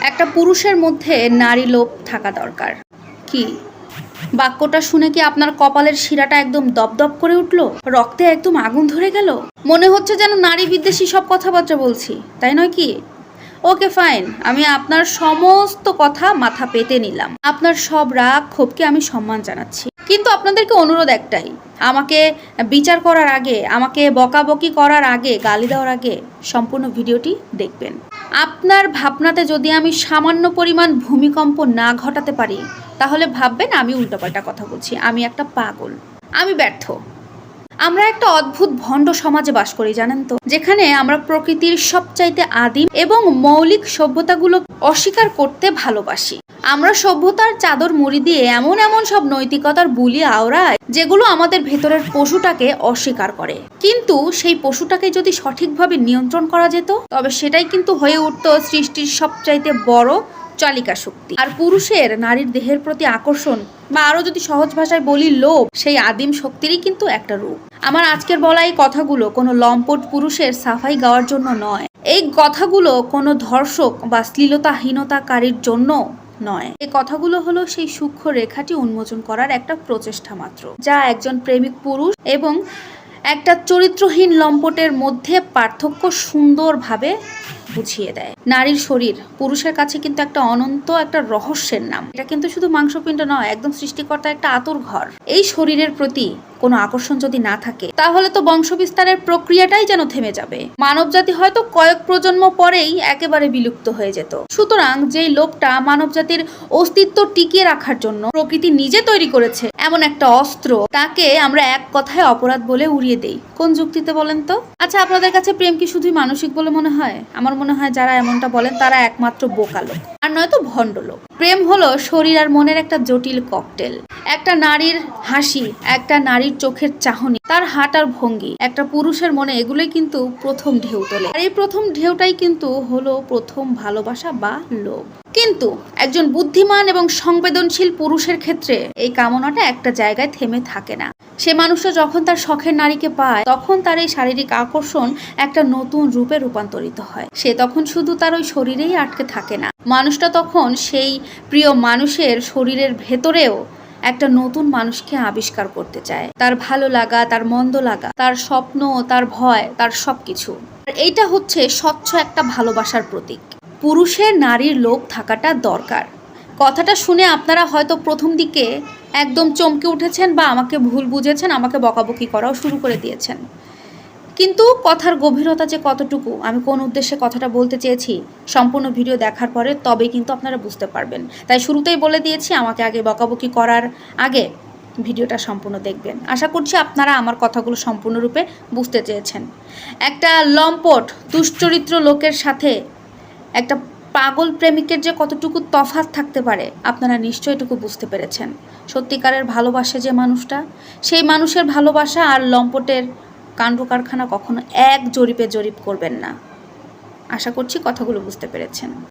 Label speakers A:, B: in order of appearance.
A: একটা পুরুষের মধ্যে নারী লোভ থাকা দরকার। কি? বাক্যটা শুনে কি আপনার কপালের শিরাটা একদম দপদপ করে উঠল? রক্তে একদম আগুন ধরে গেল? মনে হচ্ছে যেন নারী বিদ্বেষী সব কথাবার্তা বলছি, তাই নয় কি? Okay, fine. আমি আপনার সমস্ত কথা মাথা পেতে নিলাম। আপনার সব রাগ, ক্ষোভকে আমি সম্মান জানাচ্ছি। কিন্তু আপনাদেরকে অনুরোধ একটাই। আমাকে বিচার করার আগে, আমাকে বকাবকি করার আগে, গালি দেওয়ার আগে সম্পূর্ণ ভিডিওটি দেখবেন। আপনার ভাবনাতে যদি আমি সামান্য পরিমাণ ভূমিকম্প না ঘটাতে পারি, তাহলে ভাববেন আমি উল্টোপাল্টা কথা বলছি। আমি একটা পাগল। আমি ব্যর্থ। আমরা একটা অদ্ভুত ভণ্ড সমাজে বাস করি, জানেন তো। যেখানে আমরা প্রকৃতির সবচাইতে আদিম এবং মৌলিক সভ্যতাগুলো অস্বীকার করতে ভালোবাসি। আমরা সভ্যতার চাদর মুড়ি দিয়ে এমন এমন সব নৈতিকতার বুলি আওড়ায়, যেগুলো আমাদের ভেতরের পশুটাকে অস্বীকার করে। কিন্তু সেই পশুটাকে যদি সঠিকভাবে নিয়ন্ত্রণ করা যেত, তবে সেটাই কিন্তু হয়ে উঠত সৃষ্টির সবচাইতে বড় চালিকা শক্তি। আর পুরুষের নারীর দেহের প্রতি আকর্ষণ বা আরও যদি সহজ ভাষায় বলি লোভ, সেই আদিম শক্তিরই কিন্তু একটা রূপ। আমার আজকের বলা এই কথাগুলো কোনো লম্পট পুরুষের সাফাই গাওয়ার জন্য নয়। এই কথাগুলো কোনো ধর্ষক বা শ্লীলতাহীনতাকারীর জন্য নয়। এই কথাগুলো হলো সেই সূক্ষ্ম রেখাটি উন্মোচন করার একটা প্রচেষ্টা মাত্র, যা একজন প্রেমিক পুরুষ এবং একটা চরিত্রহীন লম্পটের মধ্যে পার্থক্য সুন্দরভাবে বুঝিয়ে দেয়। নারীর শরীর, পুরুষের কাছে কিন্তু একটা অনন্ত একটা রহস্যের নাম। এটা কিন্তু শুধু মাংসপিণ্ড নয়, একদম সৃষ্টিকর্তা একটা আতুর ঘর। এই শরীরের প্রতি কোনো আকর্ষণ যদি না থাকে, তাহলে তো বংশবিস্তারের প্রক্রিয়াটাই যেন থেমে যাবে। মানবজাতি হয়তো কয়েক প্রজন্ম পরেই একেবারে বিলুপ্ত হয়ে যেত। সুতরাং যেই লোভটা মানবজাতির অস্তিত্ব টিকিয়ে রাখার জন্য প্রকৃতি নিজে তৈরি করেছে, এমন একটা অস্ত্র, তাকে আমরা এক কথায় অপরাধ বলে উড়িয়ে দেই। কোন যুক্তিতে বলেন তো? আচ্ছা আপনাদের কাছে প্রেম কি শুধুই মানসিক বলে মনে হয়? আমার মনে হয় যারা এমনটা বলেন, তারা একমাত্র বোকা লোক। আর নয়তো ভণ্ড লোক। প্রেম হলো শরীর আর মনের একটা জটিল ককটেল। একটা নারীর হাসি, একটা নারীর চোখের চাহনি, তার হাঁটার ভঙ্গি। একটা পুরুষের মনে এগুলোই কিন্তু প্রথম ঢেউ তোলে। আর এই প্রথম ঢেউটাই কিন্তু হলো প্রথম ভালোবাসা বা লোভ। কিন্তু একজন বুদ্ধিমান এবং সংবেদনশীল পুরুষের ক্ষেত্রে এই কামনাটা একটা জায়গায় থেমে থাকে না। সে মানুষটা যখন তার শখের নারীকে পায়, তখন তার এই শারীরিক আকর্ষণ একটা নতুন রূপে রূপান্তরিত হয়। সে তখন শুধু তার ওই শরীরেই আটকে থাকে না। মানুষটা তখন সেই প্রিয় মানুষের শরীরের ভেতরেও একটা নতুন মানুষকে আবিষ্কার করতে চায়। তার ভালো লাগা, তার মন্দ লাগা, তার স্বপ্ন, তার ভয়, তার সবকিছু। আর এইটা হচ্ছে স্বচ্ছ একটা ভালোবাসার প্রতীক। পুরুষের নারীর লোভ থাকাটা দরকার। কথাটা শুনে আপনারা হয়তো প্রথম দিকে একদম চমকে উঠেছেন বা আমাকে ভুল বুঝেছেন, আমাকে বকাবকি করাও শুরু করে দিয়েছেন। কিন্তু কথার গভীরতা যে কতটুকু, আমি কোন উদ্দেশ্যে কথাটা বলতে চেয়েছি, সম্পূর্ণ ভিডিও দেখার পরে তবে কিন্তু আপনারা বুঝতে পারবেন। তাই শুরুতেই বলে দিয়েছি, আমাকে আগে বকাবকি করার আগে ভিডিওটা সম্পূর্ণ দেখবেন। আশা করছি আপনারা আমার কথাগুলো সম্পূর্ণরূপে বুঝতে চেয়েছেন। একটা লম্পট, দুশ্চরিত্র লোকের সাথে একটা পাগল প্রেমিকের যে কতটুকু তফাত থাকতে পারে, আপনারা নিশ্চয় এটুকু বুঝতে পেরেছেন। সত্যিকারের ভালোবাসে যে মানুষটা, সেই মানুষের ভালোবাসা আর লম্পটের কাণ্ড কারখানা কখনো এক জরিপে জরিপ করবেন না। আশা করছি কথাগুলো বুঝতে পেরেছেন।